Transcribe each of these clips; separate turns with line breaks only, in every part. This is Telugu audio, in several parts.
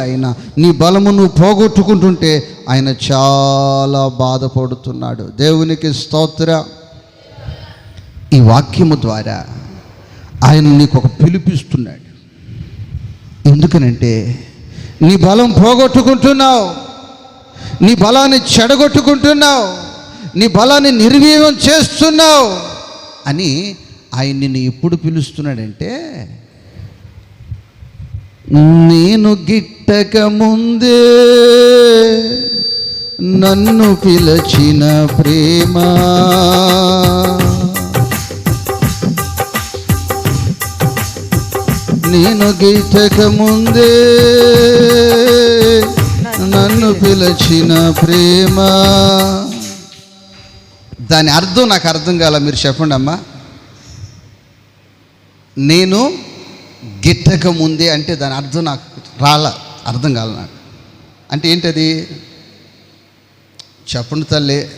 ఆయన నీ బలము నువ్వు పోగొట్టుకుంటుంటే ఆయన చాలా బాధపడుతున్నాడు. దేవునికి స్తోత్ర. ఈ వాక్యము ద్వారా ఆయన నీకు ఒక పిలిపిస్తున్నాడు. ఎందుకనంటే నీ బలం పోగొట్టుకుంటున్నావు. నీ బలాన్ని చెడగొట్టుకుంటున్నావు. నీ బలాన్ని నిర్వీర్యం చేస్తున్నావు అని ఆయన నిన్ను ఎప్పుడు పిలుస్తున్నాడంటే నేను గిట్టక ముందే నన్ను పిలచిన ప్రేమ. నేను గిట్టక ముందే నన్ను పిలచిన ప్రేమ. దాని అర్థం నాకు అర్థం కాల మీరు చెప్పండి అమ్మా నేను గిట్టక ముందే అంటే దాని అర్థం నాకు రాల అర్థం కాల నాకు. అంటే ఏంటది? చెప్పండి తల్లి.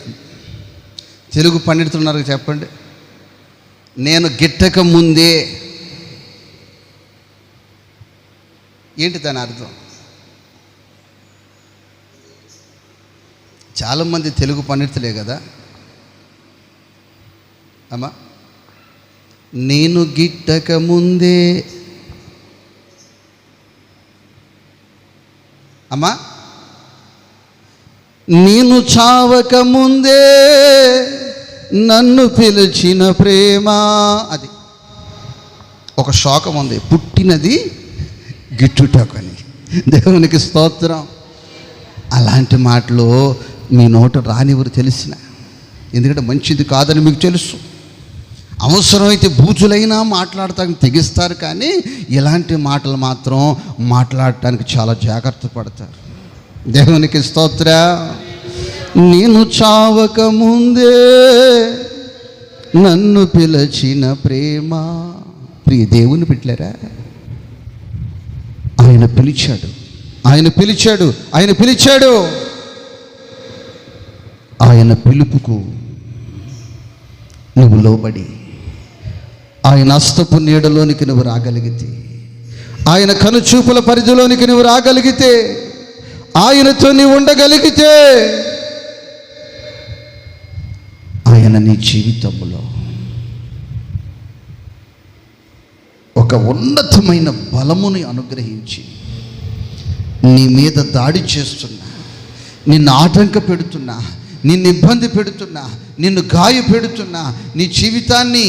తెలుగు పండితున్నారు చెప్పండి. నేను గిట్టక ముందే ఏంటి దాని అర్థం? చాలామంది తెలుగు పండితులే కదా. అమ్మా నేను గిట్టక ముందే అమ్మా నేను చావక ముందే నన్ను పిలిచిన ప్రేమ అది. ఒక శోకం ఉంది పుట్టినది గిట్టుటకని. దేవునికి స్తోత్రం. అలాంటి మాటలు మీ నోట రానివ్వరు తెలిసిన. ఎందుకంటే మంచిది కాదని మీకు తెలుసు. అవసరమైతే బూచులైనా మాట్లాడటానికి తెగిస్తారు కానీ ఇలాంటి మాటలు మాత్రం మాట్లాడటానికి చాలా జాగ్రత్త పడతారు. దేవునికి స్తోత్ర. నేను చావక ముందే నన్ను పిలచిన ప్రేమ. ప్రియ దేవుని పెట్టలేరా ఆయన పిలిచాడు. ఆయన పిలిచాడు. ఆయన పిలిచాడు. ఆయన పిలుపుకు నువ్వు లోబడి ఆయన అస్తపు నీడలోనికి నువ్వు రాగలిగితే ఆయన కనుచూపుల పరిధిలోనికి నువ్వు రాగలిగితే ఆయనతో నీవు ఉండగలిగితే ఆయన నీ జీవితంలో ఒక ఉన్నతమైన బలముని అనుగ్రహించి నీ మీద దాడి చేస్తున్నా నిన్ను ఆటంక పెడుతున్నా నిన్ను ఇబ్బంది పెడుతున్నా నిన్ను గాయ పెడుతున్నా నీ జీవితాన్ని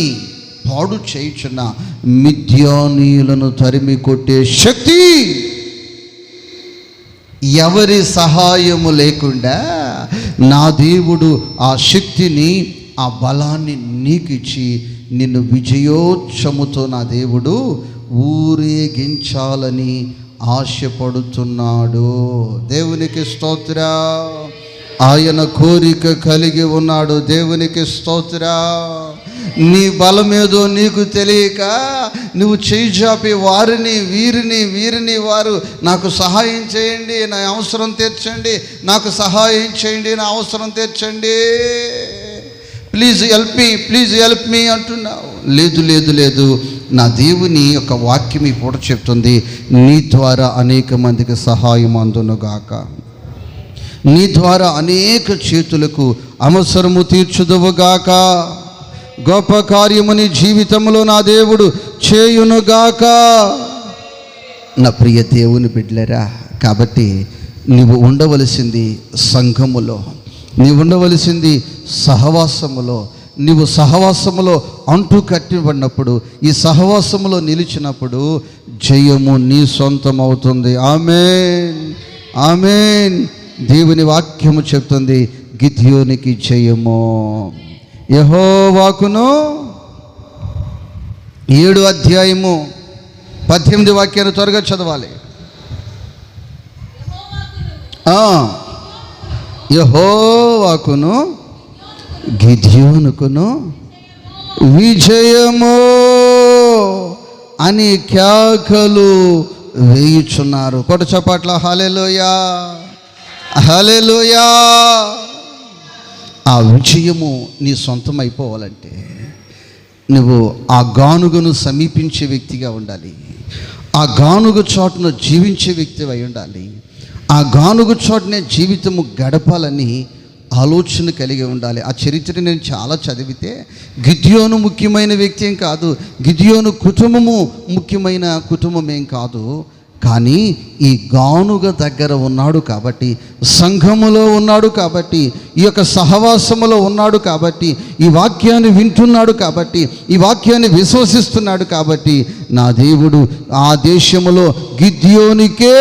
పాడు చేయుచున్న మిథ్యానీయులను తరిమి కొట్టే శక్తి ఎవరి సహాయము లేకుండా నా దేవుడు ఆ శక్తిని ఆ బలాన్ని నీకిచ్చి నిన్ను విజయోత్సముతో నా దేవుడు ఊరేగించాలని ఆశపడుతున్నాడు. దేవునికి స్తోత్ర. ఆయన కోరిక కలిగి ఉన్నాడు. దేవునికి స్తోత్ర. నీ బలమేదో నీకు తెలియక నువ్వు చేయి చాపి వారిని వీరిని వీరిని వారు నాకు సహాయం చేయండి నా అవసరం తీర్చండి నాకు సహాయం చేయండి నా అవసరం తీర్చండి. Please help me please help me అంటున్నావు. లేదు లేదు లేదు. నా దేవుని యొక్క వాక్యం ఈ పూట చెప్తుంది నీ ద్వారా అనేక మందికి సహాయం అందునుగాక. నీ ద్వారా అనేక చేతులకు అవసరము తీర్చుదువుగాక. గొప్ప కార్యము నీ జీవితంలో నా దేవుడు చేయునుగాక. నా ప్రియ దేవుని బిడ్డలరా కాబట్టి నీవు ఉండవలసింది సంఘములో నీవు ఉండవలసింది సహవాసములో నీవు సహవాసములో అంటూ కట్టిబడినప్పుడు ఈ సహవాసములో నిలిచినప్పుడు జయము నీ సొంతం అవుతుంది ఆమెన్. ఆమెన్. దేవుని వాక్యము చెప్తుంది గిద్యోనికి జయము. యహోవాకును ఏడు అధ్యాయము పద్దెనిమిది వాక్యాన్ని త్వరగా చదవాలి. ఆ, యెహోవాకును గిద్యోనుకును విజయము అని క్యాకలు వేయుచున్నారు. కొట చపాట్ల హాలేలోయా హాలేలోయా ఆ విజయము నీ సొంతం అయిపోవాలంటే నువ్వు ఆ గానుగను సమీపించే వ్యక్తిగా ఉండాలి. ఆ గానుగ చోటును జీవించే వ్యక్తి అయి ఉండాలి. ఆ గానుగ చోటనే జీవితము గడపాలని ఆలోచన కలిగి ఉండాలి. ఆ చరిత్ర నేను చాలా చదివితే గిద్యోను ముఖ్యమైన వ్యక్తి ఏం కాదు. గిద్యోను కుటుంబము ముఖ్యమైన కుటుంబం ఏం కాదు. కానీ ఈ గానుగ దగ్గర ఉన్నాడు కాబట్టి సంఘములో ఉన్నాడు కాబట్టి ఈ యొక్క సహవాసములో ఉన్నాడు కాబట్టి ఈ వాక్యాన్ని వింటున్నాడు కాబట్టి ఈ వాక్యాన్ని విశ్వసిస్తున్నాడు కాబట్టి నా దేవుడు ఆ దేశములో గిద్యోనికే